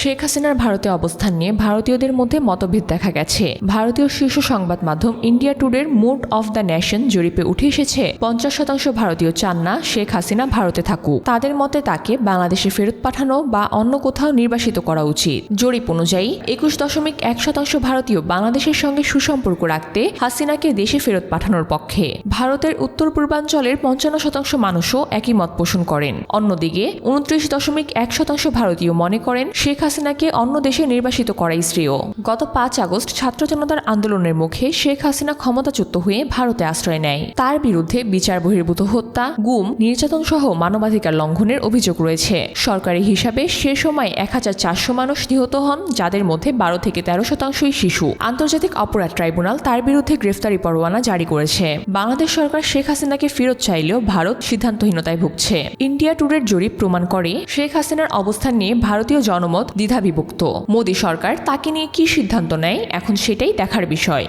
শেখ হাসিনার ভারতে অবস্থান নিয়ে ভারতীয়দের মধ্যে মতভেদ দেখা গেছে। ভারতীয় শীর্ষ সংবাদ মাধ্যম ইন্ডিয়া টুডের মুড অফ দ্য নেশন জরিপে উঠে এসেছে, পঞ্চাশ শতাংশ ভারতীয় চান না শেখ হাসিনা ভারতে থাকুক। তাদের মতে তাকে বাংলাদেশে ফেরত পাঠানো বা অন্য কোথাও নির্বাসিত করা উচিত। জরিপ অনুযায়ী, একুশ দশমিক এক শতাংশ ভারতীয় বাংলাদেশের সঙ্গে সুসম্পর্ক রাখতে হাসিনাকে দেশে ফেরত পাঠানোর পক্ষে। ভারতের উত্তর পূর্বাঞ্চলের পঞ্চান্ন শতাংশ মানুষও একই মত পোষণ করেন। অন্যদিকে, উনত্রিশ দশমিক এক শতাংশ ভারতীয় মনে করেন শেখ হাসিনাকে অন্য দেশে নির্বাসিত করাই শ্রেয় গত পাঁচ আগস্ট ছাত্র জনতার আন্দোলনের মুখে শেখ হাসিনা ক্ষমতাচ্যুত হয়ে ভারতে আশ্রয় নেয়। তার বিরুদ্ধে বিচার বহির্ভূত হত্যা, গুম নির্যাতন সহ মানবাধিকার লঙ্ঘনের অভিযোগ রয়েছে। সরকারি হিসাবে সে সময় এক হাজার চারশো মানুষ নিহত হন, যাদের মধ্যে বারো থেকে তেরো শতাংশই শিশু। আন্তর্জাতিক অপরাধ ট্রাইব্যুনাল তার বিরুদ্ধে গ্রেফতারি পরোয়ানা জারি করেছে। বাংলাদেশ সরকার শেখ হাসিনাকে ফেরত চাইলেও ভারত সিদ্ধান্তহীনতায় ভুগছে। ইন্ডিয়া ট্যুরের জরিপ প্রমাণ করে, শেখ হাসিনার অবস্থান নিয়ে ভারতীয় জনমত দ্বিধাবিভক্ত। মোদী সরকার তাকে নিয়ে কি সিদ্ধান্ত নেয় এখন সেটাই দেখার বিষয়।